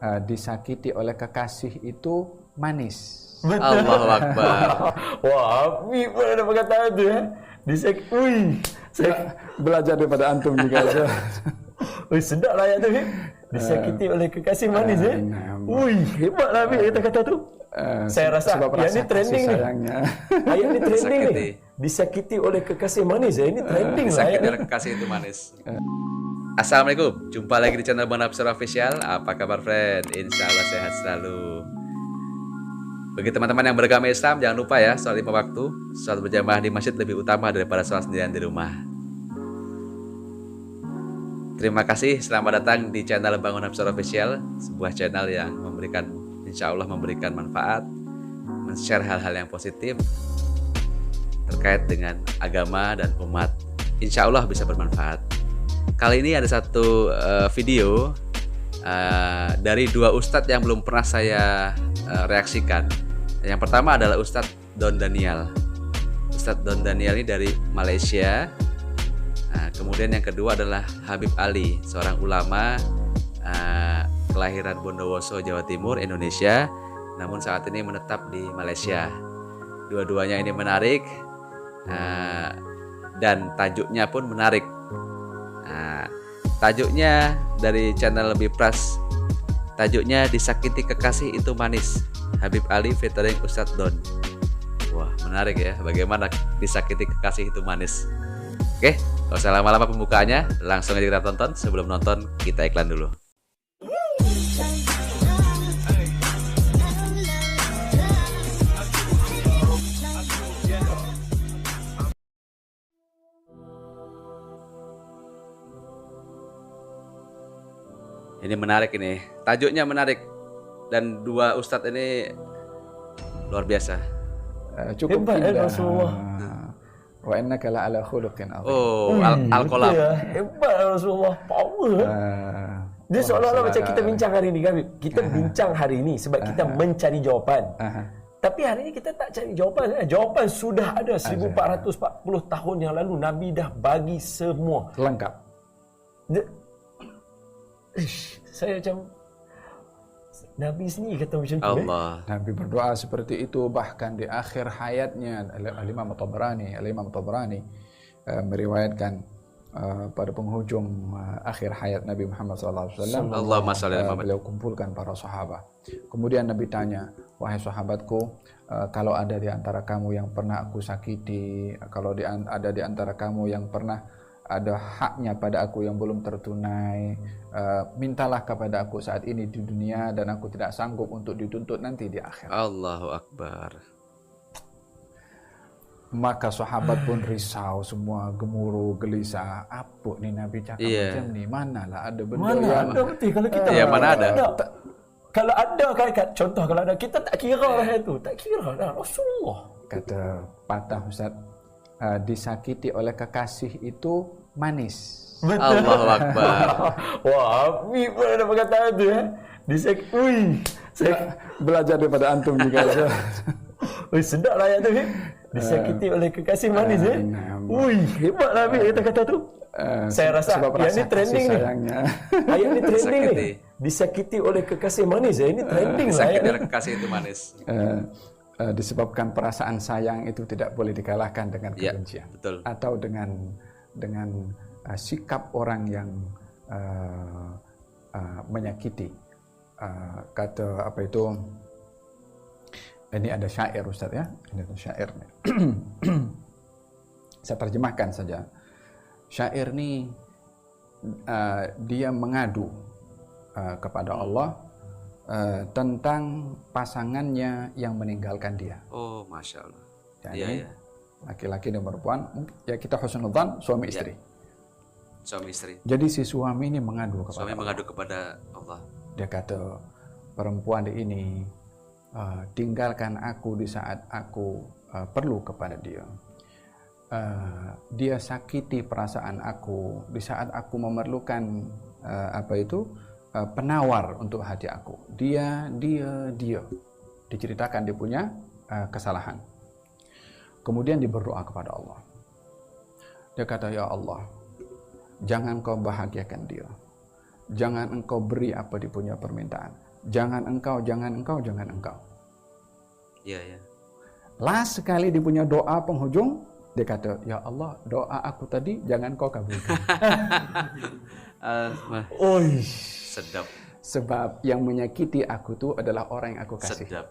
uh, disakiti oleh kekasih itu manis. Betul. Allahu Akbar. Wah, pun ada perkataan tu ya. Disek, ui. Saya, Belajar daripada antum juga. ui, sedap lah ayat tu, Habib. Disakiti oleh kekasih manis ya. nah, Ui, hebat lah Habib kata-kata tu. Uh, Saya rasa sebab yang rasa ni trending kasih ni. sayangnya. Ayat ni trending ni. Disakiti. Disakiti oleh kekasih manis ya. Ini trending lah ayat Sakit ni. oleh kekasih itu manis. Assalamualaikum, jumpa lagi di channel Bang Nafsir Official. Apa kabar friend? Insya Allah sehat selalu. Bagi teman-teman yang beragama Islam, jangan lupa ya, sholat lima waktu, sholat berjamaah di masjid lebih utama daripada sholat sendirian di rumah. Terima kasih, selamat datang di channel Bangun Nafsir Official, sebuah channel yang memberikan, insya Allah memberikan manfaat, men-share hal-hal yang positif terkait dengan agama dan umat. Insya Allah bisa bermanfaat. Kali ini ada satu eh, video eh, dari dua ustadz yang belum pernah saya eh, reaksikan. Yang pertama adalah Ustadz Don Daniel. Ustadz Don Daniel ini dari Malaysia. Nah, kemudian yang kedua adalah Habib Ali, seorang ulama eh, kelahiran Bondowoso, Jawa Timur, Indonesia, namun saat ini menetap di Malaysia. Dua-duanya ini menarik eh, dan tajuknya pun menarik. Nah, tajuknya dari channel lebih pras. Tajuknya disakiti kekasih itu manis. Habib Ali featuring Ustadz Don. Wah, menarik ya. Bagaimana disakiti kekasih itu manis. Oke, kalau usah lama-lama pembukaannya, langsung aja kita tonton. Sebelum nonton, kita iklan dulu. Ini menarik ini. Tajuknya menarik. Dan dua ustadz ini luar biasa. Uh, cukup Hebat, eh, indah. Rasulullah. Wa innaka la ala khuluqin azim. Oh, Ui, al alkolam. betul ya. Hebat lah Rasulullah. Power. eh. Uh, Dia seolah-olah macam kita bincang hari ini kan. Kita bincang hari ini sebab kita mencari jawapan. Aha. Tapi hari ini kita tak cari jawapan. eh. Jawapan sudah ada 1440 tahun yang lalu Nabi dah bagi semua. lengkap. Ish, saya macam Nabi sendiri kata macam tu. Eh? Allah. Nabi berdoa seperti itu bahkan di akhir hayatnya Al-Imam Tabrani, Al-Imam Tabrani uh, meriwayatkan uh, pada penghujung uh, akhir hayat Nabi Muhammad SAW ala uh, beliau kumpulkan para sahabat. Kemudian Nabi tanya, "Wahai sahabatku, uh, kalau ada di antara kamu yang pernah aku sakiti, kalau di ada di antara kamu yang pernah ada haknya pada aku yang belum tertunai, uh, mintalah kepada aku saat ini di dunia dan aku tidak sanggup untuk dituntut nanti di akhirat." Allahu Akbar. Maka sahabat pun risau semua gemuruh gelisah. Apa ni Nabi cakap Iya. macam ni? Manalah ada benda Mana yang ada betul kalau kita Iya, mana ada? Tak- Kalau ada kan kat- contoh kalau ada kita tak kira lah itu. Tak kira dah Rasulullah. kata patah Ustaz uh, disakiti oleh kekasih itu manis. Allahu Akbar. Wah, pun ada perkataan tu ya. Disek, ui. Saya, Belajar daripada antum juga. ui, sedap lah ayat tu Habib. Disakiti oleh kekasih manis ya. nah, Ui, hebat lah Habib kata-kata tu. Uh, Saya rasa sebab yang rasa ni trending kasih ni. sayangnya. Ayat ni trending ni. Disakiti. Disakiti oleh kekasih manis ya. Ini trending lah ayat Sakit ni. oleh kekasih itu manis. Uh, uh, disebabkan perasaan sayang itu tidak boleh dikalahkan dengan Ya, kebencian. betul. atau dengan dengan uh, sikap orang yang uh, uh, menyakiti. Uh, kata apa itu? Ini ada syair Ustaz ya. Ini ada syair saya terjemahkan saja. Syair ini uh, dia mengadu uh, kepada Allah uh, tentang pasangannya yang meninggalkan dia Oh, masya Allah. Jadi, Iya, iya. laki-laki dan perempuan ya kita husnudzan suami istri Suami istri. jadi si suami ini mengadu kepada Suami Allah. mengadu kepada Allah. dia kata perempuan ini uh, tinggalkan aku di saat aku uh, perlu kepada dia Uh, dia sakiti perasaan aku di saat aku memerlukan uh, apa itu penawar untuk hati aku dia dia dia diceritakan dia punya uh, kesalahan kemudian dia berdoa kepada Allah dia kata ya Allah jangan kau bahagiakan dia jangan engkau beri apa dia punya permintaan. Jangan engkau, jangan engkau, jangan engkau. Iya, iya. Last sekali dia punya doa penghujung, dia kata, Ya Allah, doa aku tadi jangan kau kabulkan. Wah, Oi. sedap, Sebab yang menyakiti aku tu adalah orang yang aku kasih. sedap.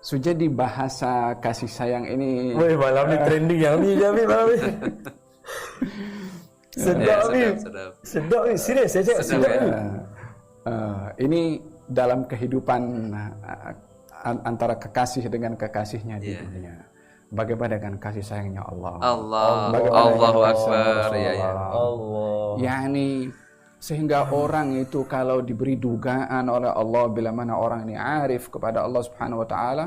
So, jadi bahasa kasih sayang ini Woi, malam ni trending yang ni je Amin malam ni. Ya, Sedap ni. sedap, sedap. Sedap ni. Serius saya cakap Sedap, sedap ya. ni. uh, ini dalam kehidupan uh, an- antara kekasih dengan kekasihnya di Iya. dunia. Bagaimana dengan kasih sayangnya Allah? Allah, Bagaimana Allahu Akbar. Ya, ya. Allah. yakni sehingga orang itu kalau diberi dugaan oleh Allah bila mana orang ini arif kepada Allah Subhanahu wa taala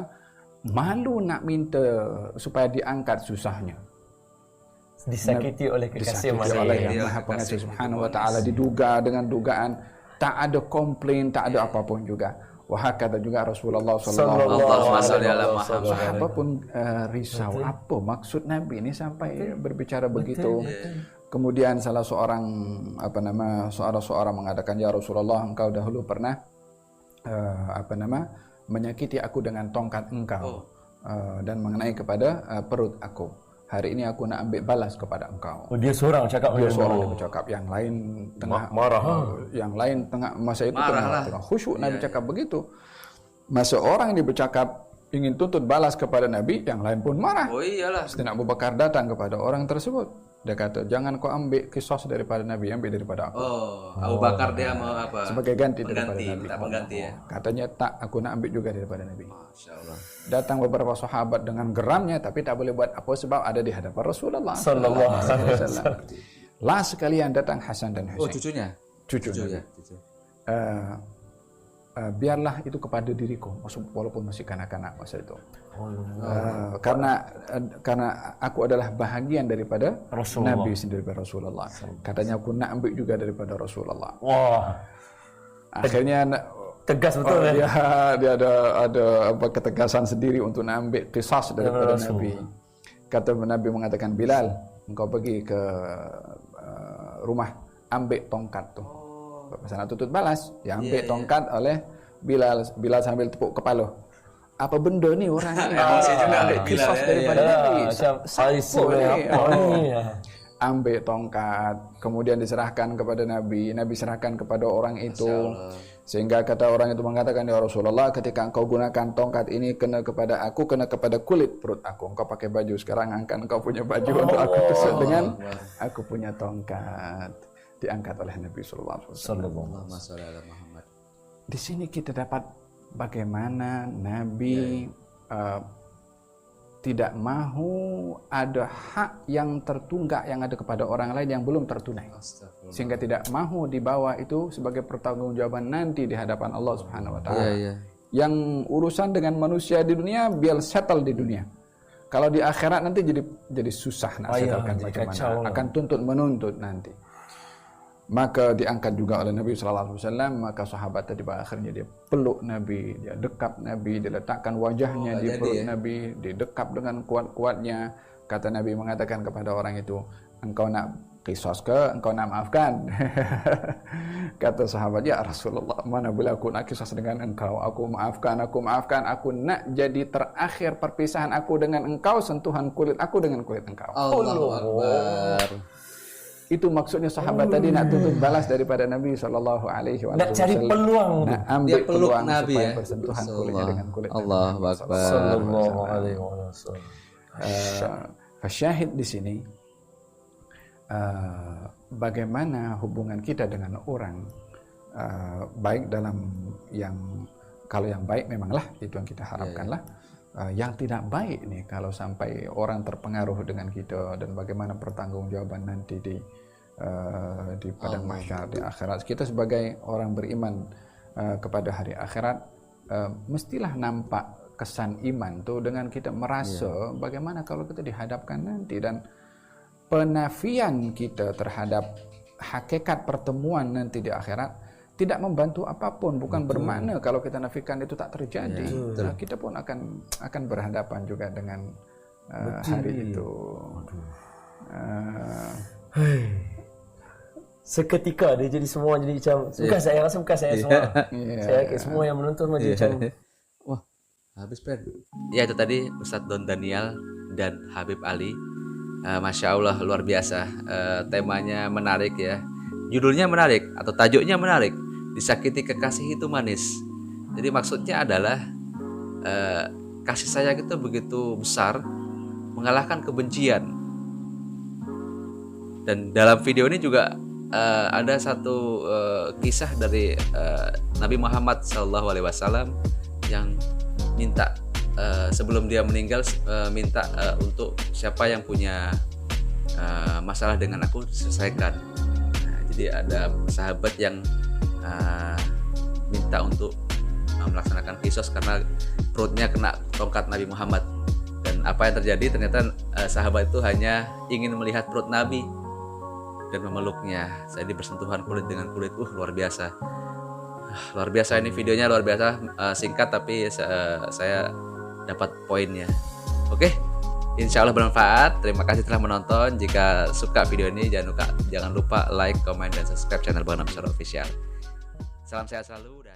malu nak minta supaya diangkat susahnya Disakiti oleh kekasih disakiti oleh yang maha pengasih Subhanahu wa taala diduga dengan dugaan tak ada komplain tak ada apapun juga wah kata juga Rasulullah sallallahu alaihi wasallam. Sahabat pun uh, risau. Apa maksud Nabi ini sampai berbicara begitu. Kemudian salah seorang apa nama seorang seorang mengatakan ya Rasulullah engkau dahulu pernah uh, apa nama menyakiti aku dengan tongkat engkau uh, dan mengenai kepada uh, perut aku. Hari ini aku nak ambil balas kepada engkau. Oh, dia seorang cakap Dia seorang yang bercakap yang lain tengah Ma- marah, ha? yang lain tengah masa itu Marah tengah, lah. tengah khusyuk Nabi cakap begitu. Masa orang ini bercakap ingin tuntut balas kepada Nabi, yang lain pun marah. Oh iyalah. Sayyidina Abu Bakar datang kepada orang tersebut. Dia kata, jangan kau ambil kisos daripada Nabi, ambil daripada aku. Oh, Abu Bakar dia mau apa? Sebagai ganti daripada Pengganti, Nabi. minta pengganti ya. Katanya, tak, aku nak ambil juga daripada Nabi. Masya Allah. Datang beberapa sahabat dengan geramnya, tapi tak boleh buat apa sebab ada di hadapan Rasulullah. Sallallahu alaihi wasallam. Last sekali yang datang Hasan dan Oh Husain. cucunya? Cucu Cucu Nabi. Ya. Eh, biarlah itu kepada diriku, walaupun masih kanak-kanak masa itu. Eh, karena eh, karena aku adalah bahagian daripada Rasulullah. Nabi sendiri daripada Rasulullah. Katanya aku nak ambil juga daripada Rasulullah. Wah. Akhirnya Tegas betul oh, ya. dia dia ada ada apa ketegasan sendiri untuk nak ambil kisas daripada Rasul. Nabi. Kata Nabi mengatakan Bilal, engkau pergi ke eh, rumah ambil tongkat tu. Pasal nak tuntut balas, dia ambil tongkat oleh Bilal. Bilal sambil tepuk kepala. Apa benda ni orang ni? Emosi juga ambil Bilal, kisas ya, daripada Ya, Nabi. Siapa Oh ya. ambil tongkat kemudian diserahkan kepada Nabi. Nabi serahkan kepada orang itu. Sehingga kata orang itu mengatakan ya Rasulullah ketika engkau gunakan tongkat ini kena kepada aku kena kepada kulit perut aku. Engkau pakai baju sekarang angkat engkau punya baju untuk aku tusuk dengan aku punya tongkat diangkat oleh Nabi sallallahu alaihi wasallam di sini kita dapat bagaimana Nabi uh, tidak mahu ada hak yang tertunggak yang ada kepada orang lain yang belum tertunai sehingga tidak mahu dibawa itu sebagai pertanggungjawaban nanti di hadapan Allah Subhanahu wa taala. Iya, iya. Yang urusan dengan manusia di dunia biar settle di dunia. Kalau di akhirat nanti jadi jadi susah nak iya, settlekan jadi macam kacau mana. Akan tuntut menuntut nanti. Maka diangkat juga oleh Nabi sallallahu alaihi wasallam, maka sahabat tadi pada akhirnya dia peluk Nabi, dia dekap Nabi, dia letakkan wajahnya Oh, di perut ya? Nabi, didekap dengan kuat-kuatnya. Kata Nabi mengatakan kepada orang itu, engkau nak kisos ke, engkau nak maafkan? Kata sahabat, ya Rasulullah, mana boleh aku nak kisos dengan engkau? Aku maafkan, aku maafkan, aku nak jadi terakhir perpisahan aku dengan engkau, sentuhan kulit aku dengan kulit engkau. Allahu Akbar. Itu maksudnya sahabat tadi nak tuntut balas daripada Nabi Shallallahu Alaihi Wasallam. Nak cari peluang. Nak ambil Dia peluk peluang Nabi supaya ya. bersentuhan kulitnya dengan kulit Nabi. Allahu Akbar. Sallallahu alaihi wasallam. Uh, Fasyahid di sini uh, bagaimana hubungan kita dengan orang uh, baik dalam yang kalau yang baik memanglah itu yang kita harapkanlah Uh, yang tidak baik nih kalau sampai orang terpengaruh dengan kita dan bagaimana pertanggungjawaban nanti di uh, di padang mahsyar di akhirat. Kita sebagai orang beriman uh, kepada hari akhirat uh, mestilah nampak kesan iman tuh dengan kita merasa bagaimana kalau kita dihadapkan nanti dan penafian kita terhadap hakikat pertemuan nanti di akhirat tidak membantu apa pun bukan bermakna kalau kita nafikan itu tak terjadi. Nah, kita pun akan akan berhadapan juga dengan uh, hari itu. Uh, seketika dia jadi semua jadi macam bukan Iya. saya rasa bukan saya semua. Iya. Saya yakin semua yang menonton macam macam Wah, habis pen. Ya itu tadi Ustadz Don Daniel dan Habib Ali. Eh, Masya Allah luar biasa. Eh, temanya menarik ya. Judulnya menarik atau tajuknya menarik. Disakiti kekasih itu manis. Jadi maksudnya adalah eh, kasih sayang itu begitu besar mengalahkan kebencian. Dan dalam video ini juga eh, ada satu eh, kisah dari eh, Nabi Muhammad SAW yang minta eh, sebelum dia meninggal eh, minta eh, untuk siapa yang punya eh, masalah dengan aku selesaikan. Nah, jadi ada sahabat yang eh, minta untuk eh, melaksanakan kisos karena perutnya kena tongkat Nabi Muhammad. Dan apa yang terjadi ternyata eh, sahabat itu hanya ingin melihat perut Nabi dan memeluknya. Jadi bersentuhan kulit dengan kulit, uh luar biasa. Ah, luar biasa ini videonya luar biasa Eh, singkat tapi eh, saya dapat poinnya. Oke, insya Allah bermanfaat. Terima kasih telah menonton. Jika suka video ini jangan lupa jangan lupa like, comment dan subscribe channel Bang Official. Salam sehat selalu dan